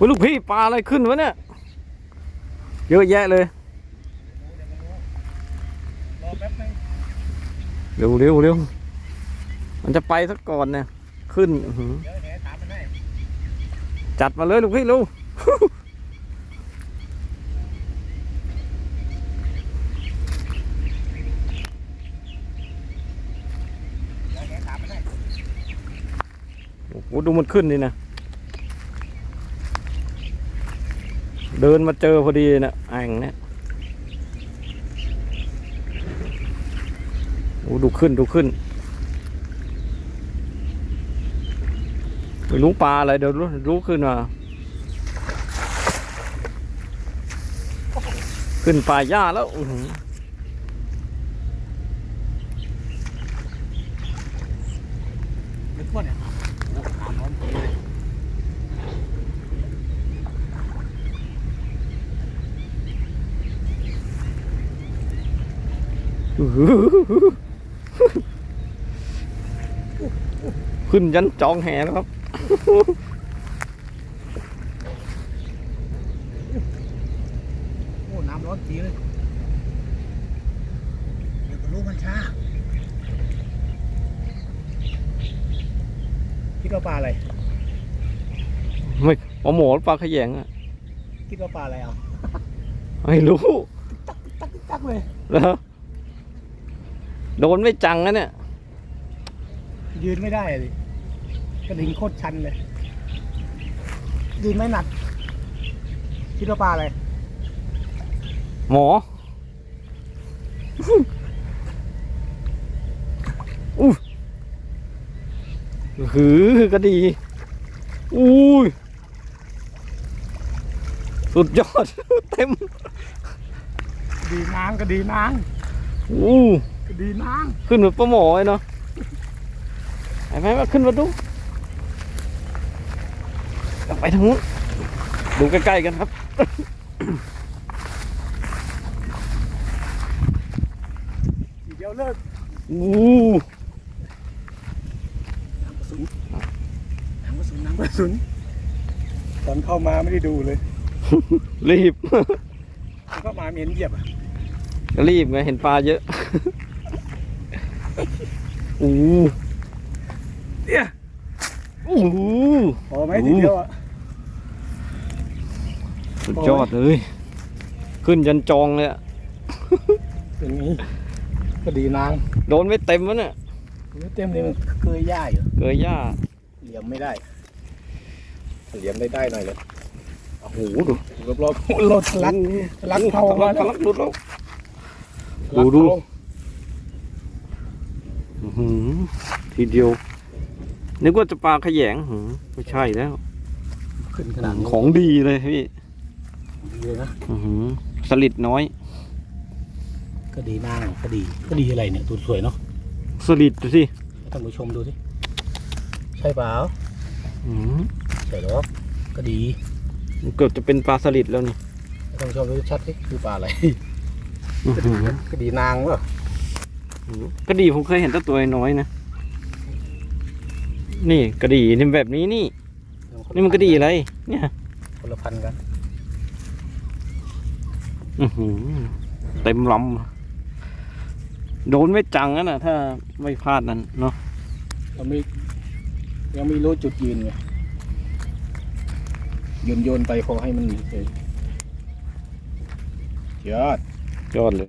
โอ้ยลูกพี่ปลาอะไรขึ้นวะเนี่ยเยอะแยะเลยเร็วเร็วเร็วมันจะไปสักก่อนเนี่ยขึ้นจัดมาเลยลูกพี่ลูกโอ้ดูมันขึ้นนี่นะ เดินมาเจอพอดีนะแอ่งเนี่ยโอ้ดูขึ้นดูขึ้นไม่รู้ปลาอะไรเดี๋ยวรู้รู้ขึ้นมา ขึ้นปลาหญ้าแล้วอื้อหือลึกป่ะเนี่ยโอ้ถามร้อนผีเลย อื้อหือ ขึ้นยันจองแหแล้วครับ โอ้ น้ำร้อนผีเลยเดี๋ยวก็รู้มันช้า คิดว่าปลาอะไร ไม่ปลาหมอหรือปลาขยงอะคิดว่าปลาอะไรเอาไม่รู้ตักตักเลยแล้ว โดนไม่จังนะเนี่ย ยืนไม่ได้อะดิกระดิ่งโคตรชันเลยยืนไม่หนักคิดว่าปลาอะไรหมออู้หือก็ดี อุ้ย สุดยอด เต็ม ดีนางก็ดีนางอู้ก็ ดีนางขึ้นเหมือนปลาหมอเลยเนาะไอ้แม่มาขึ้นมาดูไปทางนู้นดูใกล้ๆกันครับทีเดียวเลิกอู้น้ำกระสุนน้ำกระสุนน้ำกระสุนตอนเข้ามาไม่ได้ดูเลย รีบตอนเข้ามาไม่เห็นเหยียบอะ ก็รีบไงเห็นปลาเยอะ อู้เนี่ยอู้พอไหมทีเดียวอะสุดยอดเลย ขึ้นยันจองเลยอะอย่างนี้ก็ดีนางโดนไม่เต็มวะเนี่ยเต็มเลยมันเคยย่ายอยู่เกยหญ้าเหลี่ยมไม่ได้เหลี่ยมได้ได้หน่อยเลยโอ้โหดูรอบรอบๆรถลักลักเผาลัมากแล้วลักหลุดแล้วลัดูกดูเผาอื้อหือ ทีเดียว นึกว่าจะปลาขยงหือไม่ใช่แล้ว ขึ้นขนาดนี้ของดีเลยพี่ดีเลยนะอื้อหือสลิดน้อย ก็ดีนางก็ดีก็ดีอะไรเนี่ยตัวสวยเนาะสลิดดูสิให้ท่านผู้ชมดูสิใช่เปล่าอื้อหือใช่หรอก็ดีมันเกือบจะเป็นปลาสลิดแล้วนี่ให้ท่านผู้ชมดูชัดสิคือปลาอะไรอื้อหือก็ดีนางวะ กระดี่ผมเคยเห็นแต่ตัวน้อยๆนะ นี่กระดี่นี่แบบนี้นี่ นี่มันกระดี่อะไร เนี่ยคนละพันกันอื้อหือเต็มลำโดนไม่จังนะน่ะถ้าไม่พลาดนั้นเนาะยังไม่ยังไม่รู้จุดยืนไงโยนโยนๆไปขอให้มันเฉยยอดยอดเลย